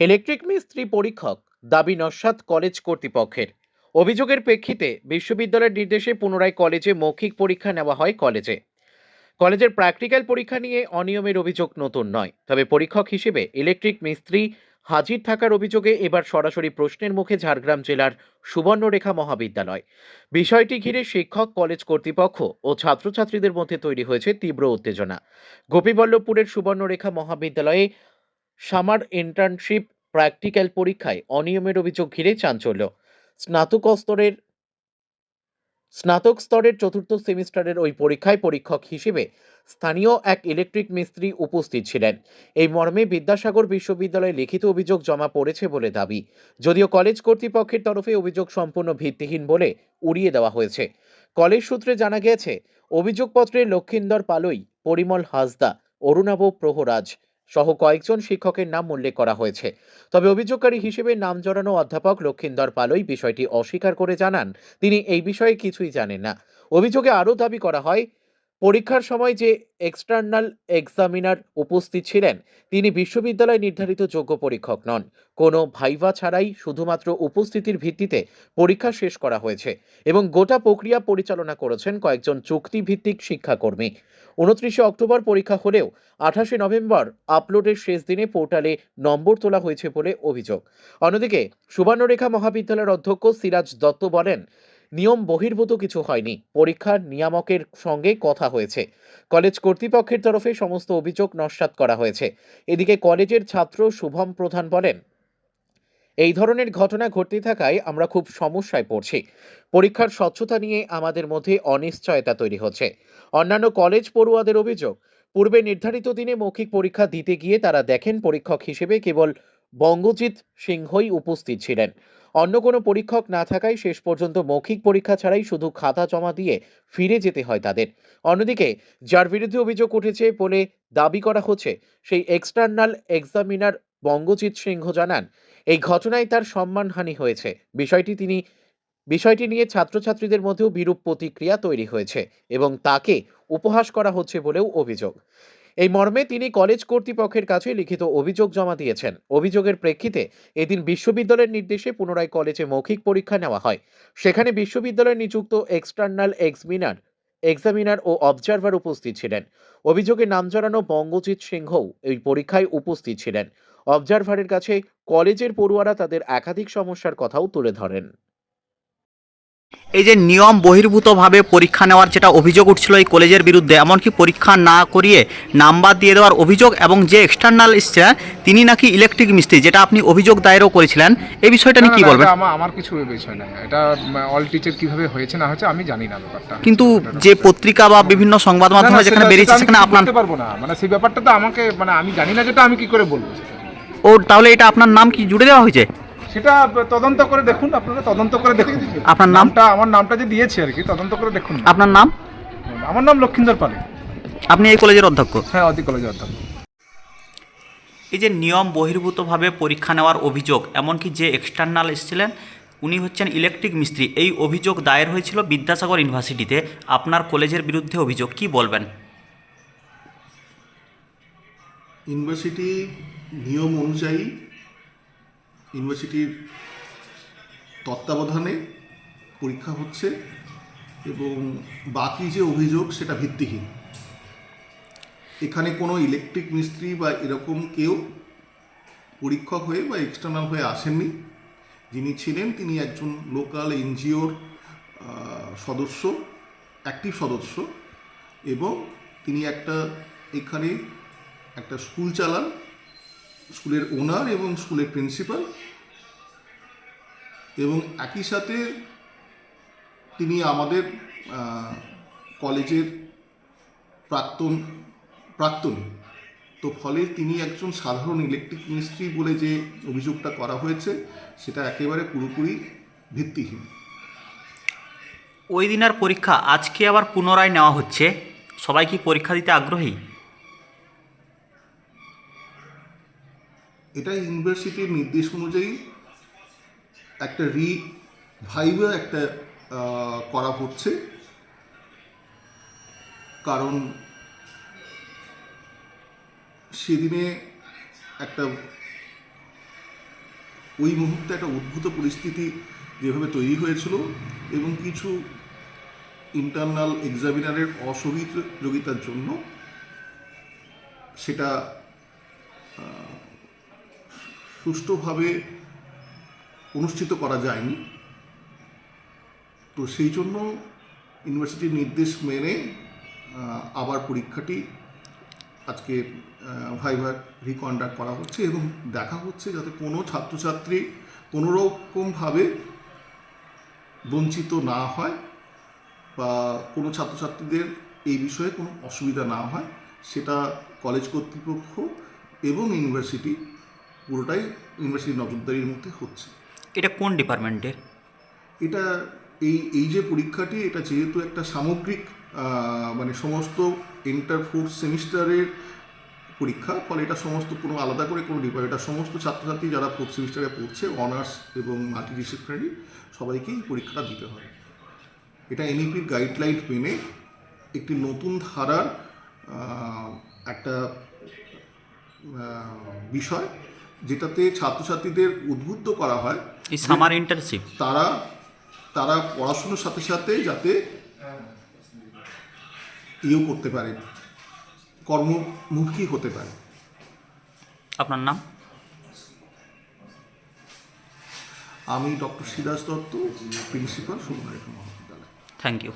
Electric মিস্ত্রি পরীক্ষক দাবি নস্বাত কলেজ কর্তৃপক্ষের। অভিযোগের প্রেক্ষিতে বিশ্ববিদ্যালয়ের নির্দেশে পুনরায় কলেজে মৌখিক পরীক্ষা নেওয়া হয় কলেজে। কলেজের প্র্যাকটিক্যাল পরীক্ষা নিয়ে অনিয়মের অভিযোগ নতুন নয়। তবে পরীক্ষক হিসেবে ইলেকট্রিক মিস্ত্রি হাজির থাকার অভিযোগে এবার সরাসরি প্রশ্নের মুখে ঝাড়গ্রাম জেলার সুবর্ণরেখা মহাবিদ্যালয়। বিষয়টি ঘিরে শিক্ষক, কলেজ কর্তৃপক্ষ ও ছাত্রছাত্রীদের মধ্যে তৈরি হয়েছে তীব্র উত্তেজনা। গোপীবল্লভপুরের সুবর্ণরেখা মহাবিদ্যালয়ে সামার ইন্টার্নশিপ প্র্যাকটিক্যাল পরীক্ষায় অনিয়মের অভিযোগ ঘিরে চাঞ্চল্য। স্নাতক স্তরের স্নাতক স্তরের চতুর্থ সেমিস্টারের ওই পরীক্ষায় পরীক্ষক হিসেবে স্থানীয় এক ইলেকট্রিক মিস্ত্রি উপস্থিত ছিলেন। এই মর্মে বিদ্যাসাগর বিশ্ববিদ্যালয়ে লিখিত অভিযোগ জমা পড়েছে বলে দাবি। যদিও কলেজ কর্তৃপক্ষের তরফে অভিযোগ সম্পূর্ণ ভিত্তিহীন বলে উড়িয়ে দেওয়া হয়েছে। কলেজ সূত্রে জানা গেছে অভিযোগপত্রে লক্ষিন্দর পালই, পরিমল হাসদা অরুণাভ প্রহরাজ সহ কয়েকজন শিক্ষকের নাম উল্লেখ করা হয়েছে। তবে অভিযোগকারী হিসেবে নাম জড়ানো অধ্যাপক লক্ষিন্দর পালই বিষয়টি অস্বীকার করে জানান। তিনি এই বিষয়ে কিছুই জানেন না। অভিযোগে আরও দাবি করা হয় পরীক্ষার সময় যে এক্সটার্নাল এক্সামিনার উপস্থিত ছিলেন, তিনি বিশ্ববিদ্যালয় নির্ধারিত যোগ্য পরীক্ষক নন। কোনো ভাইভা ছাড়াই শুধুমাত্র উপস্থিতির ভিত্তিতে পরীক্ষা শেষ করা হয়েছে এবং গোটা প্রক্রিয়া পরিচালনা করেছেন কয়েকজন চুক্তিভিত্তিক শিক্ষাকর্মী। উনত্রিশে অক্টোবর পরীক্ষা হলেও আঠাশে নভেম্বর আপলোডের শেষ দিনে পোর্টালে নম্বর তোলা হয়েছে বলে অভিযোগ। অন্যদিকে, সুবর্ণরেখা মহাবিদ্যালয়ের অধ্যক্ষ সিরাজ দত্ত বলেন নিয়ম বহির্ভূত কিছু হয়নি। পরীক্ষার নিয়ামকের সঙ্গে কথা হয়েছে। কলেজ কর্তৃপক্ষের তরফে সমস্ত অভিযোগ নস্যাৎ করা হয়েছে। এদিকে কলেজের ছাত্র শুভম প্রধান বলেন, এই ধরনের ঘটনা ঘটতে থাকায় আমরা খুব সমস্যায় পড়ছি। পরীক্ষার স্বচ্ছতা নিয়ে আমাদের মধ্যে অনিশ্চয়তা তৈরি হচ্ছে। অন্যান্য কলেজ পড়ুয়াদের অভিযোগ, পূর্বে নির্ধারিত দিনে মৌখিক পরীক্ষা দিতে গিয়ে তারা দেখেন পরীক্ষক হিসেবে কেবল বঙ্গজিৎ সিংহই উপস্থিত ছিলেন। অন্য কোনো পরীক্ষক না থাকায় শেষ পর্যন্ত মৌখিক পরীক্ষা ছাড়াই শুধু খাতা জমা দিয়ে ফিরে যেতে হয় তাদের। অন্যদিকে, যার বিরুদ্ধে অভিযোগ উঠেছে বলে দাবি করা হচ্ছে, সেই এক্সটার্নাল এক্সামিনার বঙ্গজিৎ সিংহ জানান, এই ঘটনায় তার সম্মানহানি হয়েছে। বিষয়টি তিনি, বিষয়টি নিয়ে ছাত্রছাত্রীদের মধ্যেও বিরূপ প্রতিক্রিয়া তৈরি হয়েছে এবং তাকে উপহাস করা হচ্ছে বলেও অভিযোগ। এই মর্মে তিনি কলেজ কর্তৃপক্ষের কাছে লিখিত অভিযোগ জমা দিয়েছেন। অভিযোগের প্রেক্ষিতে এদিন বিশ্ববিদ্যালয়ের নির্দেশে পুনরায় কলেজে মৌখিক পরীক্ষা নেওয়া হয়। সেখানে বিশ্ববিদ্যালয়ে নিযুক্ত এক্সটার্নাল এক্সমিনার এক্সামিনার ও অবজারভার উপস্থিত ছিলেন। অভিযোগে নাম জড়ানো বঙ্গজিৎ সিংহও এই পরীক্ষায় উপস্থিত ছিলেন। অবজারভারের কাছে কলেজের পড়ুয়ারা তাদের একাধিক সমস্যার কথাও তুলে ধরেন। এই যে নিয়ম বহির্ভূতভাবে পরীক্ষা নেওয়ার যেটা অভিযোগ উঠছিল এই কলেজের বিরুদ্ধে এমনকি পরীক্ষা না করিয়ে নাম্বার দিয়ে দেওয়ার অভিযোগ এবং যে এক্সটার্নাল এসছিলেন তিনি নাকি ইলেকট্রিক মিস্ত্রি যেটা আপনি অভিযোগ দায়েরও করেছিলেন এই বিষয়টা নিয়ে কি বলবেন? আমার কিছু বিষয় নাই। এটা অল টিচার কীভাবে হয়েছে না হয়েছে আমি জানি না ব্যাপারটা। কিন্তু যে পত্রিকা বা বিভিন্ন সংবাদ মাধ্যমে যেখানে বেরিয়েছে সেখানে আপনার পারব না। মানে সেই ব্যাপারটা তো আমাকে মানে আমি জানি না যেটা আমি কি করে বলব ও তাহলে এটা আপনার নাম কি জুড়ে দেওয়া হয়েছে? সেটা তদন্ত করে দেখুন আপনারা তদন্ত করে দেখুন আপনার নামটা আমার নামটা যে দিয়েছি আর কি তদন্ত করে দেখুন। আপনার নাম? আমার নাম লক্ষিন্দর পালে। আপনি এই কলেজের অধ্যক্ষ? হ্যাঁ অতি কলেজের অধ্যক্ষ। এই যে নিয়ম বহির্ভূতভাবে পরীক্ষা নেওয়ার অভিযোগ এমনকি যে এক্সটার্নাল এসেছিলেন উনি হচ্ছেন ইলেকট্রিক মিস্ত্রি। এই অভিযোগ দায়ের হয়েছিল বিদ্যাসাগর ইউনিভার্সিটিতে। আপনার কলেজের বিরুদ্ধে অভিযোগ কি বলবেন? ইউনিভার্সিটি নিয়ম অনুযায়ী ইউনিভার্সিটির তত্ত্বাবধানে পরীক্ষা হচ্ছে এবং বাকি যে অভিযোগ সেটা ভিত্তিহীন। এখানে কোনো ইলেকট্রিক মিস্ত্রি বা এরকম কেউ পরীক্ষক হয়ে বা এক্সটার্নাল হয়ে আসেননি। যিনি ছিলেন তিনি একজন লোকাল এনজিওর সদস্য অ্যাক্টিভ সদস্য এবং তিনি একটা এখানে একটা স্কুল চালান। স্কুলের ওনার এবং স্কুলের প্রিন্সিপাল এবং একই সাথে তিনি আমাদের কলেজের প্রাক্তন প্রাক্তন। তো ফলে তিনি একজন সাধারণ ইলেকট্রিক মিস্ত্রি বলে যে অভিযোগটা করা হয়েছে, সেটা একেবারে পুরোপুরি ভিত্তিহীন। ওই দিনের পরীক্ষা আজকে আবার পুনরায় নেওয়া হচ্ছে। সবাই কি পরীক্ষা দিতে আগ্রহী? এটা ইউনিভার্সিটির নির্দেশ অনুযায়ী একটা রি ভাইভা একটা করা হচ্ছে। কারণ সেদিনে একটা ওই মুহূর্তে একটা উদ্ভূত পরিস্থিতি যেভাবে তৈরি হয়েছিল এবং কিছু ইন্টারনাল এক্সামিনারের অসহযোগিতার জন্য সেটা সুষ্ঠুভাবে অনুষ্ঠিত করা যায়নি। তো সেই জন্য ইউনিভার্সিটির নির্দেশ মেনে আবার পরীক্ষাটি আজকে ভাইভার রিকন্ডাক্ট করা হচ্ছে এবং দেখা হচ্ছে যাতে কোনো ছাত্রছাত্রী কোনো রকমভাবে বঞ্চিত না হয় বা কোনো ছাত্রছাত্রীদের এই বিষয়ে কোনো অসুবিধা না হয়, সেটা কলেজ কর্তৃপক্ষ এবং ইউনিভার্সিটি পুরোটাই ইউনিভার্সিটির নজরদারির মধ্যে হচ্ছে। এটা কোন ডিপার্টমেন্টের? এটা এই এই যে পরীক্ষাটি এটা যেহেতু একটা সামগ্রিক মানে সমস্ত ইন্টার ফোর্থ সেমিস্টারের পরীক্ষা ফলে এটা সমস্ত কোনো আলাদা করে কোনো ডিপার্ট এটা সমস্ত ছাত্রছাত্রী যারা ফোর্থ সেমিস্টারে পড়ছে অনার্স এবং মাল্টি ডিসিপ্লিনারি সবাইকেই পরীক্ষাটা দিতে হয়। এটা এনইপির গাইডলাইন মেনে একটি নতুন ধারার একটা বিষয় যেটাতে ছাত্রছাত্রীদের উদ্বুদ্ধ করা হয় এই সামার ইন্টার্নশিপ তারা তারা পড়াশুনোর সাথে সাথে যাতে ইয়েও করতে পারে কর্মমুখী হতে পারে। আপনার নাম? আমি doctor Siraj Dutta principal Subarnarekha Mahavidyalaya. Thank you